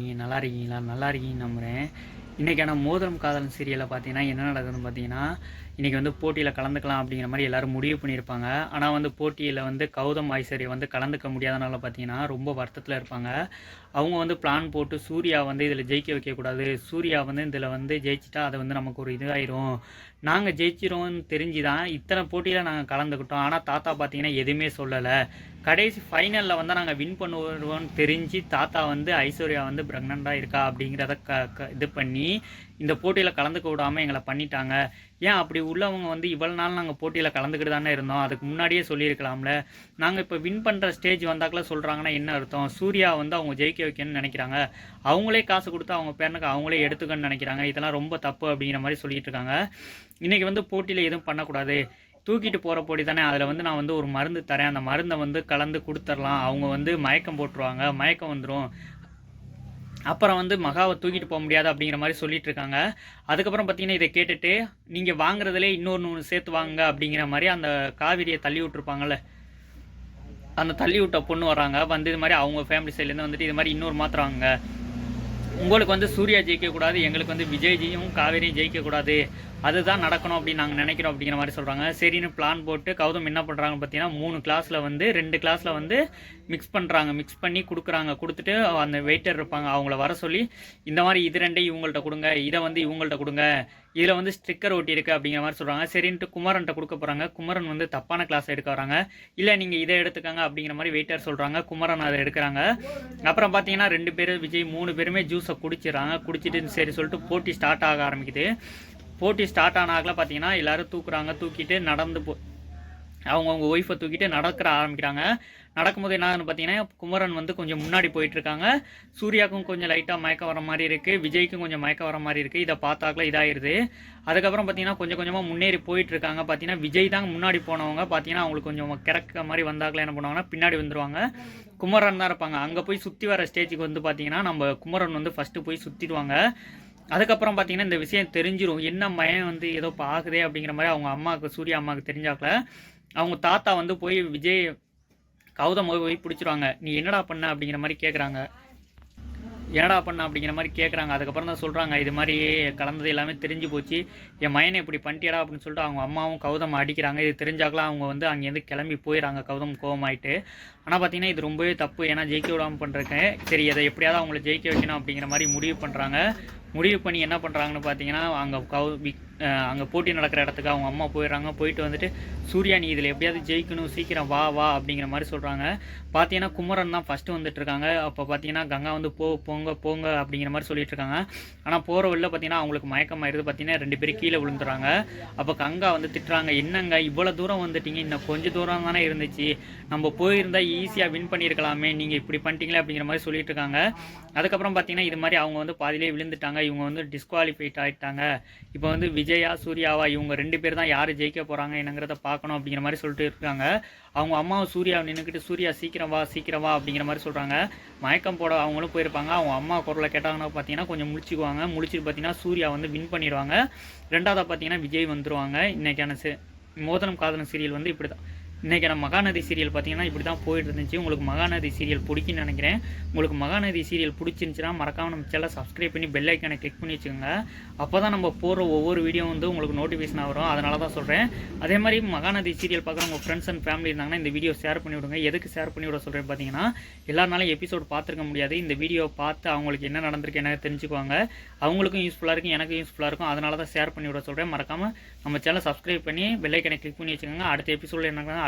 நீங்கள் நல்லா இருக்கீங்களா? நல்லா இருக்கீங்கன்னு நம்புகிறேன் இன்றைக்கான மோதிரம் காதல் சீரியலில் பார்த்தீங்கன்னா என்ன நடக்குதுன்னு பார்த்தீங்கன்னா இன்றைக்கி வந்து போட்டியில் கலந்துக்கலாம் அப்படிங்கிற மாதிரி எல்லோரும் முடிவு பண்ணியிருப்பாங்க. ஆனால் வந்து போட்டியில் வந்து கௌதம் ஐஸ்வர்யா வந்து கலந்துக்க முடியாதனால பார்த்தீங்கன்னா ரொம்ப வருத்தத்தில் இருப்பாங்க. அவங்க வந்து பிளான் போட்டு சூர்யா வந்து இதில் ஜெயிக்க வைக்கக்கூடாது. சூர்யா வந்து இதில் வந்து ஜெயிச்சிட்டா அது வந்து நமக்கு ஒரு இதாயிரும். நாங்கள் ஜெயிச்சிரோம்னு தெரிஞ்சு தான் இத்தனை போட்டியில் நாங்கள் கலந்துக்கிட்டோம். ஆனால் தாத்தா பார்த்தீங்கன்னா எதுவுமே சொல்லலை. கடைசி ஃபைனலில் வந்து நாங்கள் வின் பண்ணுவோம்னு தெரிஞ்சு தாத்தா வந்து ஐஸ்வர்யா வந்து ப்ரெக்னெண்ட்டாக இருக்கா அப்படிங்கிறத க க இது பண்ணி இந்த போட்டியில் கலந்துக்க விடாமல் எங்களை பண்ணிட்டாங்க. ஏன் அப்படி உள்ளவங்க வந்து இவ்வளோ நாள் நாங்கள் போட்டியில் கலந்துக்கிட்டு தானே இருந்தோம்? அதுக்கு முன்னாடியே சொல்லியிருக்கலாம்ல. நாங்கள் இப்போ வின் பண்ணுற ஸ்டேஜ் வந்தாக்கில் சொல்கிறாங்கன்னா என்ன அர்த்தம்? சூர்யா வந்து அவங்க ஜெயிக்க வைக்கணும்னு நினைக்கிறாங்க. அவங்களே காசு கொடுத்து அவங்க பேரனுக்கு அவங்களே எடுத்துக்கணும்னு நினைக்கிறாங்க. இதெல்லாம் ரொம்ப தப்பு அப்படிங்கிற மாதிரி சொல்லிட்டு இருக்காங்க. இன்றைக்கி வந்து போட்டியில் எதுவும் பண்ணக்கூடாது. தூக்கிட்டு போகிற போடி தானே. அதில் வந்து நான் வந்து ஒரு மருந்து தரேன். அந்த மருந்தை வந்து கலந்து கொடுத்துர்லாம் அவங்க வந்து மயக்கம் போட்டுருவாங்க. மயக்கம் வந்துடும் அப்புறம் வந்து மகாவை தூக்கிட்டு போக முடியாது அப்படிங்கிற மாதிரி சொல்லிட்டு இருக்காங்க. அதுக்கப்புறம் பார்த்தீங்கன்னா இதை கேட்டுட்டு நீங்கள் வாங்குறதுலே இன்னொன்று சேர்த்து வாங்க அப்படிங்கிற மாதிரி அந்த காவிரியை தள்ளி விட்டுருப்பாங்கல்ல. அந்த தள்ளி விட்ட பொண்ணு வராங்க. வந்து இது மாதிரி அவங்க ஃபேமிலி சைட்லேருந்து வந்துட்டு இது மாதிரி இன்னொரு மாத்திரம் உங்களுக்கு வந்து சூர்யா ஜெயிக்கக்கூடாது எங்களுக்கு வந்து விஜய்ஜியும் காவேரியும் ஜெயிக்கக்கூடாது அதுதான் நடக்கணும் அப்படின்னு நாங்கள் நினைக்கிறோம் அப்படிங்கிற மாதிரி சொல்கிறாங்க சரின்னு பிளான் போட்டு கௌதம் என்ன பண்ணுறாங்கன்னு பார்த்தீங்கன்னா மூணு கிளாஸில் வந்து ரெண்டு கிளாஸில் வந்து மிக்ஸ் பண்ணுறாங்க மிக்ஸ் பண்ணி கொடுக்குறாங்க. கொடுத்துட்டு அந்த வெயிட்டர் இருப்பாங்க அவங்கள வர சொல்லி இந்த மாதிரி இது ரெண்டையும் இவங்கள்ட்ட கொடுங்க இதை வந்து இவங்கள்ட்ட கொடுங்க இதில் வந்து ஸ்டிக்கர் ஒட்டி இருக்குது அப்படிங்கிற மாதிரி சொல்கிறாங்க சரின்ட்டு குமரன்ட்ட கொடுக்க போகிறாங்க குமரன் வந்து தப்பான கிளாஸ் எடுக்க வராங்க. இல்லை நீங்கள் இதை எடுத்துக்கங்க அப்படிங்கிற மாதிரி வெயிட்டர் சொல்கிறாங்க குமரன் அதை எடுக்கிறாங்க. அப்புறம் பார்த்தீங்கன்னா ரெண்டு பேர் விஜய் மூணு பேருமே ஜூஸை குடிச்சிடறாங்க. குடிச்சிட்டு சரி சொல்லிட்டு போட்டி ஸ்டார்ட் ஆக ஆரம்பிக்குது. போட்டி ஸ்டார்ட் ஆனாக்கில் பார்த்தீங்கன்னா எல்லோரும் தூக்குறாங்க. தூக்கிட்டு நடந்து போ அவங்கவுங்க ஒய்ஃபை தூக்கிட்டு நடக்கிற ஆரம்பிக்கிறாங்க. நடக்கும்போது என்ன பார்த்தீங்கன்னா குமரன் வந்து கொஞ்சம் முன்னாடி போயிட்டுருக்காங்க. சூர்யாவுக்கும் கொஞ்சம் லைட்டாக மயக்கம் வர மாதிரி இருக்குது விஜய்க்கும் கொஞ்சம் மயக்கம் வர மாதிரி இருக்குது இதை பார்த்தாக்கல இதாகிடுது அதுக்கப்புறம் பார்த்தீங்கன்னா கொஞ்சம் கொஞ்சமாக முன்னேறி போயிட்டுருக்காங்க. பார்த்தீங்கன்னா விஜய் தான் முன்னாடி போனவங்க. பார்த்தீங்கன்னா அவங்களுக்கு கொஞ்சம் கிறக்க மாதிரி வந்தாக்கல என்ன பண்ணுவாங்கன்னா பின்னாடி வந்துடுவாங்க குமரன் தான் இருப்பாங்க. அங்கே போய் சுற்றி வர ஸ்டேஜுக்கு வந்து பார்த்தீங்கன்னா நம்ம குமரன் வந்து ஃபஸ்ட்டு போய் சுற்றிடுவாங்க அதுக்கப்புறம் பார்த்தீங்கன்னா இந்த விஷயம் தெரிஞ்சிடும் என்ன மயம் வந்து ஏதோ பார்க்குதே அப்படிங்கிற மாதிரி அவங்க அம்மாவுக்கு சூர்யா அம்மாவுக்கு தெரிஞ்சாக்கல. அவங்க தாத்தா வந்து போய் விஜய் கௌதம் போய் பிடிச்சிருவாங்க. நீ என்னடா பண்ண அப்படிங்கிற மாதிரி கேட்குறாங்க என்னடா பண்ண அப்படிங்கிற மாதிரி கேட்குறாங்க அதுக்கப்புறம் தான் சொல்கிறாங்க இது மாதிரி கலந்தது எல்லாமே தெரிஞ்சு போச்சு. என் மயனை இப்படி பண்ணிட்டியடா அப்படின்னு சொல்லிட்டு அவங்க அம்மாவும் கௌதம் அடிக்கிறாங்க. இது தெரிஞ்சாக்கலாம் அவங்க வந்து அங்கேருந்து கிளம்பி போயிடறாங்க கௌதம் கோவமாயிட்டு. ஆனால் பார்த்தீங்கன்னா இது ரொம்பவே தப்பு. ஏன்னா ஜெயிக்க விடாமல் பண்ணுறேன் சரி அதை எப்படியாவது அவங்கள ஜெயிக்க வைக்கணும் அப்படிங்கிற மாதிரி முடிவு பண்ணுறாங்க முடிவு பண்ணி என்ன பண்ணுறாங்கன்னு பார்த்தீங்கன்னா அங்கே கவு அங்கே போட்டி நடக்கிற இடத்துக்கு அவங்க அம்மா போயிடுறாங்க. போயிட்டு வந்துட்டு சூர்யா நீ இதில் எப்படியாவது ஜெயிக்கணும் சீக்கிரம் வா வா அப்படிங்கிற மாதிரி சொல்கிறாங்க பார்த்தீங்கன்னா குமரன் தான் ஃபஸ்ட்டு வந்துட்டுருக்காங்க அப்போ பார்த்தீங்கன்னா கங்கா வந்து போ போங்க போங்க அப்படிங்கிற மாதிரி சொல்லிட்டு இருக்காங்க. ஆனால் போகிற வழியில் பார்த்தீங்கன்னா அவங்களுக்கு மயக்கமாயிருது. பார்த்தீங்கன்னா ரெண்டு பேரும் கீழே விழுந்துறாங்க அப்போ கங்கா வந்து திட்டுறாங்க என்னங்க இவ்வளோ தூரம் வந்துட்டீங்க இன்னும் கொஞ்சம் தூரம் தானே இருந்துச்சு. நம்ம போயிருந்தால் ஈஸியாக வின் பண்ணியிருக்கலாமே நீங்கள் இப்படி பண்ணிட்டீங்களே அப்படிங்கிற மாதிரி சொல்லிட்டு இருக்காங்க. அதுக்கப்புறம் பார்த்தீங்கன்னா இது மாதிரி அவங்க வந்து பாதிலே விழுந்துட்டாங்க. இவங்க வந்து டிஸ்குவாலிஃபைட் ஆகிட்டாங்க இப்போ வந்து விஜயா சூர்யாவா இவங்க ரெண்டு பேர் தான் யார் ஜெயிக்க போகிறாங்க என்னங்கிறத பார்க்கணும் அப்படிங்கிற மாதிரி சொல்லிட்டு இருக்காங்க. அவங்க அம்மாவும் சூர்யா நின்றுக்கிட்டு சூர்யா சீக்கிரம் வா சீக்கிரம் வா அப்படிங்கிற மாதிரி சொல்கிறாங்க மயக்கம் போட அவங்களும் போயிருப்பாங்க. அவங்க அம்மா குரலை கேட்டாங்கன்னா பார்த்தீங்கன்னா கொஞ்சம் முடிச்சுக்குவாங்க முடிச்சுட்டு பார்த்தீங்கன்னா சூர்யா வந்து வின் பண்ணிடுவாங்க. ரெண்டாவதாக பார்த்தீங்கன்னா விஜய் வந்துருவாங்க. இன்றைக்கான மோதனம் காதலம் சீரியல் வந்து இப்படி தான் இன்றைக்கி நம்ம மகாநதி சீரியல் பார்த்தீங்கன்னா இப்படி தான் போயிட்டு இருந்துச்சு உங்களுக்கு மகாநதி சீரியல் பிடிக்குன்னு நினைக்கிறேன். உங்களுக்கு மகாநதி சீரியல் பிடிச்சிருந்துச்சுன்னா மறக்காமல் நம்ம சேனலை சப்ஸ்கிரைப் பண்ணி பெல் ஐக்கானை கிளிக் பண்ணி வச்சுக்கோங்க. அப்போ தான் நம்ம போகிற ஒவ்வொரு வீடியோ வந்து உங்களுக்கு நோட்டிஃபிகேஷன் வரும். அதனால தான் சொல்கிறேன் அதே மாதிரி மகாநதி சீரியல் பார்க்குற உங்கள் ஃப்ரெண்ட்ஸ் அண்ட் ஃபேமிலி இருந்தாங்கன்னா இந்த வீடியோ ஷேர் பண்ணி விடுங்க. எதுக்கு ஷேர் பண்ணி விட சொல்கிறேன் பார்த்தீங்கன்னா எல்லாருனாலும் எபிசோட் பார்த்துருக்க முடியாது. இந்த வீடியோ பார்த்து அவங்களுக்கு என்ன நடந்திருக்கு என்ன தெரிஞ்சுக்குவாங்க. அவங்களுக்கும் யூஸ்ஃபுல்லாக இருக்கும் எனக்கும் யூஸ்ஃபுல்லாக இருக்கும். அதனால தான் ஷேர் பண்ணி விட சொல்கிறேன் மறக்காமல் நம்ம சேனலை சப்ஸ்கிரைப் பண்ணி பெல்லைக்கனை கிளிக் பண்ணி வச்சுக்கோங்க. அடுத்த எபிசோடில் என்ன